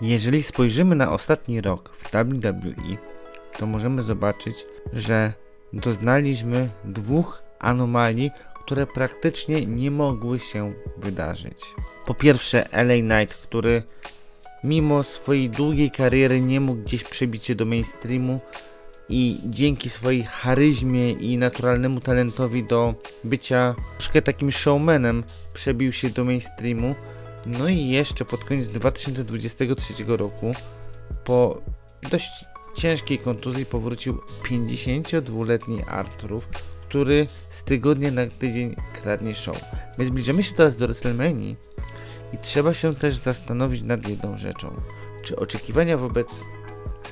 Jeżeli spojrzymy na ostatni rok w WWE, to możemy zobaczyć, że doznaliśmy dwóch anomalii, które praktycznie nie mogły się wydarzyć. Po pierwsze, LA Knight, który mimo swojej długiej kariery nie mógł gdzieś przebić się do mainstreamu i dzięki swojej charyzmie i naturalnemu talentowi do bycia troszkę takim showmanem przebił się do mainstreamu. No i jeszcze pod koniec 2023 roku po dość ciężkiej kontuzji powrócił 52-letni Arturów, który z tygodnia na tydzień kradnie show. My zbliżamy się teraz do WrestleMania i trzeba się też zastanowić nad jedną rzeczą. Czy oczekiwania wobec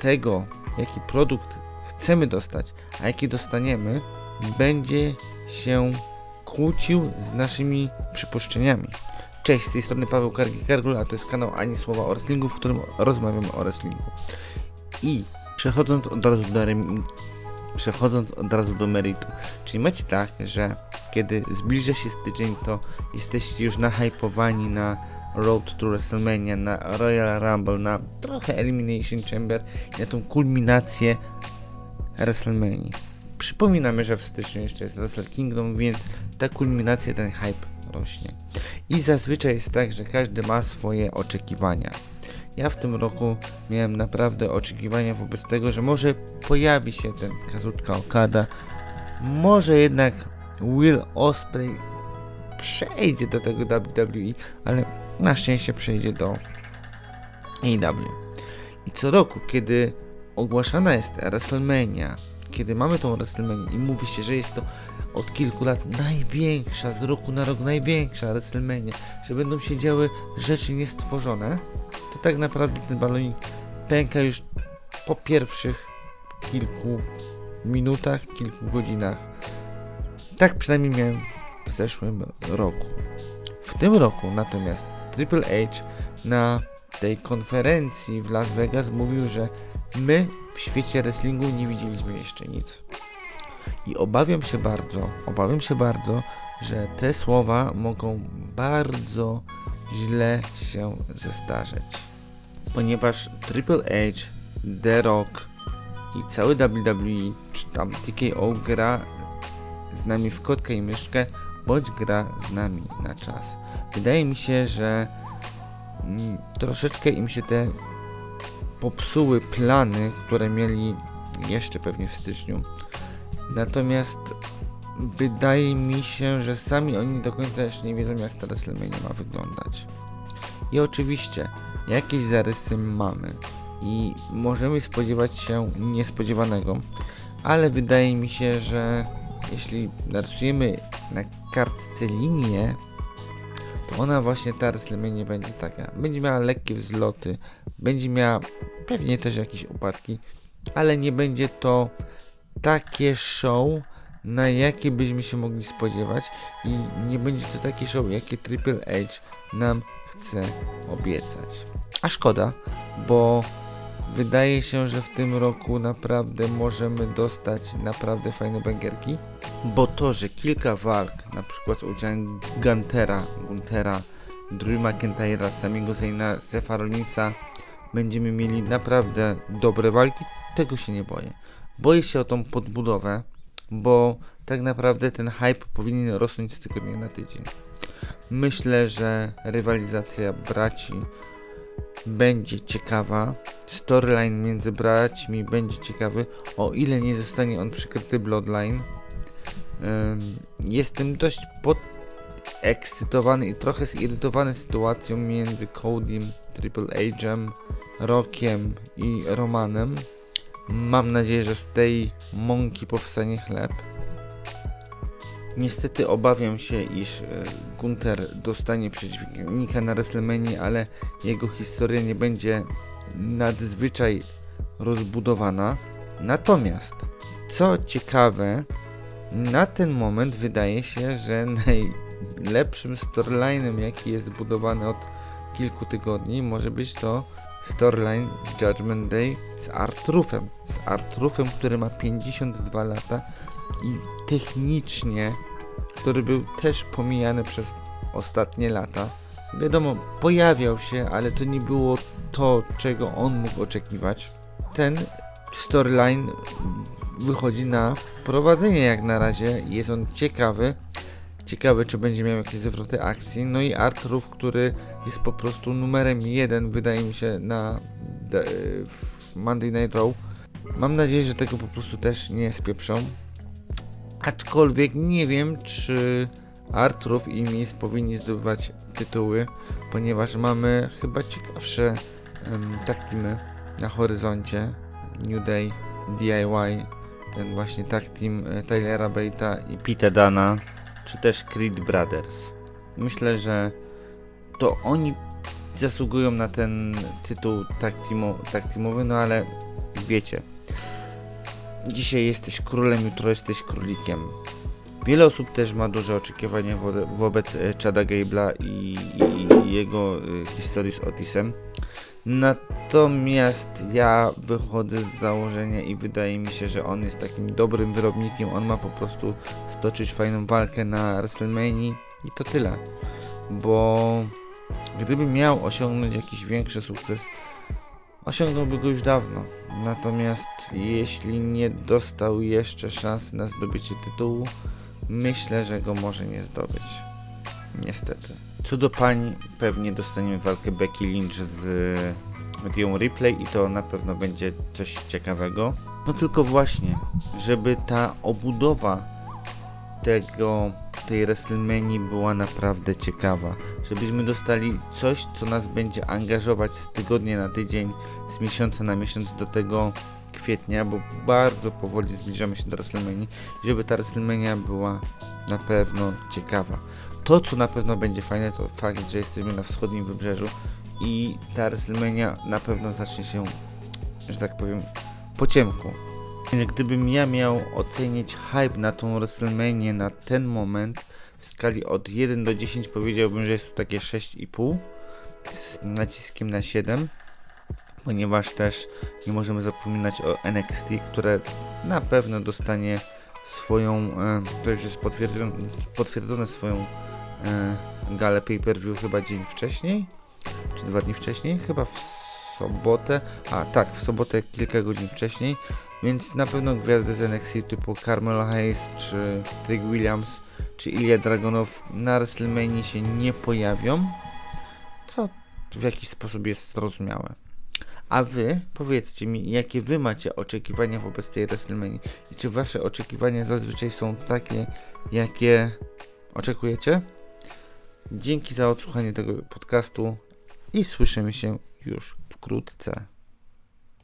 tego, jaki produkt chcemy dostać, a jaki dostaniemy, będzie się kłócił z naszymi przypuszczeniami. Cześć, z tej strony Paweł Kargi-Kargul, a to jest kanał Ani Słowa o Wrestlingu, w którym rozmawiamy o wrestlingu. I przechodząc od razu do, rem- przechodząc od razu do meritum, czyli macie tak, że kiedy zbliża się styczeń, to jesteście już nahypowani na Road to WrestleMania, na Royal Rumble, na trochę Elimination Chamber i na tą kulminację WrestleMania. Przypominamy, że w styczniu jeszcze jest Wrestle Kingdom, więc ta kulminacja, ten hype rośnie. I zazwyczaj jest tak, że każdy ma swoje oczekiwania. Ja w tym roku miałem naprawdę oczekiwania wobec tego, że może pojawi się ten Kazuchika Okada, może jednak Will Osprey przejdzie do tego WWE, ale na szczęście przejdzie do AEW. I co roku, kiedy ogłaszana jest WrestleMania, kiedy mamy tą WrestleMania i mówi się, że jest to od kilku lat największa, z roku na rok największa WrestleMania, że będą się działy rzeczy niestworzone, to tak naprawdę ten balonik pęka już po pierwszych kilku minutach, kilku godzinach. Tak przynajmniej miałem w zeszłym roku. W tym roku natomiast Triple H na tej konferencji w Las Vegas mówił, że my w świecie wrestlingu nie widzieliśmy jeszcze nic. I obawiam się bardzo, obawiam się bardzo, że te słowa mogą bardzo źle się zestarzeć. Ponieważ Triple H, The Rock i cały WWE, czy tam TKO gra z nami w kotkę i myszkę, bądź gra z nami na czas. Wydaje mi się, że troszeczkę im się te popsuły plany, które mieli jeszcze pewnie w styczniu. Natomiast wydaje mi się, że sami oni do końca jeszcze nie wiedzą, jak ta WrestleMania ma wyglądać. I oczywiście, jakieś zarysy mamy i możemy spodziewać się niespodziewanego, ale wydaje mi się, że jeśli narysujemy na kartce linię, to ona właśnie ta WrestleMania będzie taka. Będzie miała lekkie wzloty, będzie miała pewnie też jakieś upadki, ale nie będzie to takie show, na jakie byśmy się mogli spodziewać i nie będzie to takie show, jakie Triple H nam chce obiecać. A szkoda, bo wydaje się, że w tym roku naprawdę możemy dostać naprawdę fajne bangerki, bo to, że kilka walk, na przykład z udziałem Guntera, Guntera, Drew McIntyre'a, samego Zayna, Stefa Rollinsa, będziemy mieli naprawdę dobre walki, tego się nie boję. Boję się o tą podbudowę, bo tak naprawdę ten hype powinien rosnąć z tygodnia na tydzień. Myślę, że rywalizacja braci będzie ciekawa. Storyline między braćmi będzie ciekawy, o ile nie zostanie on przykryty Bloodline. Jestem dość podekscytowany i trochę zirytowany sytuacją między Codym, Triple H'em, Rockiem i Romanem. Mam nadzieję, że z tej mąki powstanie chleb. Niestety obawiam się, iż e, Gunther dostanie przeciwnika na WrestleMania, ale jego historia nie będzie nadzwyczaj rozbudowana. Natomiast, co ciekawe, na ten moment wydaje się, że najlepszym storylinem, jaki jest budowany od kilku tygodni, może być to storyline Judgment Day z Artrufem. Z Artrufem, który ma 52 lata i technicznie, który był też pomijany przez ostatnie lata. Wiadomo, pojawiał się, ale to nie było to, czego on mógł oczekiwać. Ten storyline wychodzi na prowadzenie jak na razie. Jest on ciekawy. Ciekawy, czy będzie miał jakieś zwroty akcji. No i Arturów, który jest po prostu numerem jeden, wydaje mi się, na de- w Monday Night Raw. Mam nadzieję, że tego po prostu też nie spieprzą. Aczkolwiek nie wiem, czy Arturów i Miz powinni zdobywać tytuły, ponieważ mamy chyba ciekawsze um, tag teamy na horyzoncie. New Day, DIY, ten właśnie tag team e, Tylera Bate'a i Pete Dana, czy też Creed Brothers. Myślę, że to oni zasługują na ten tytuł tag, no ale wiecie, dzisiaj jesteś królem, jutro jesteś królikiem. Wiele osób też ma duże oczekiwania wo- wobec e, Chada Gable'a i, i jego e, historii z Otisem. Natomiast ja wychodzę z założenia i wydaje mi się, że on jest takim dobrym wyrobnikiem. On ma po prostu stoczyć fajną walkę na WrestleMania i to tyle. Bo gdyby miał osiągnąć jakiś większy sukces, osiągnąłby go już dawno. Natomiast jeśli nie dostał jeszcze szansy na zdobycie tytułu, myślę, że go może nie zdobyć. Niestety. Co do pań, pewnie dostaniemy walkę Becky Lynch z Dią Ripley i to na pewno będzie coś ciekawego. No tylko właśnie, żeby ta obudowa tego, tej WrestleMania była naprawdę ciekawa. Żebyśmy dostali coś, co nas będzie angażować z tygodnia na tydzień, miesiąca na miesiąc do tego kwietnia, bo bardzo powoli zbliżamy się do WrestleMania, żeby ta WrestleMania była na pewno ciekawa. To, co na pewno będzie fajne, to fakt, że jesteśmy na wschodnim wybrzeżu i ta WrestleMania na pewno zacznie się, że tak powiem, po ciemku. Więc gdybym ja miał ocenić hype na tą WrestleManię na ten moment w skali od 1 do 10 powiedziałbym, że jest to takie 6,5 z naciskiem na 7 ponieważ też nie możemy zapominać o NXT, które na pewno dostanie swoją, e, to już jest potwierdzone, potwierdzone swoją e, galę pay-per-view chyba dzień wcześniej, czy dwa dni wcześniej, chyba w sobotę, a tak, w sobotę kilka godzin wcześniej, więc na pewno gwiazdy z NXT typu Carmelo Hayes, czy Trick Williams, czy Ilya Dragonow na WrestleMania się nie pojawią, co w jakiś sposób jest zrozumiałe. A wy powiedzcie mi, jakie wy macie oczekiwania wobec tej WrestleMania i czy wasze oczekiwania zazwyczaj są takie, jakie oczekujecie? Dzięki za odsłuchanie tego podcastu i słyszymy się już wkrótce.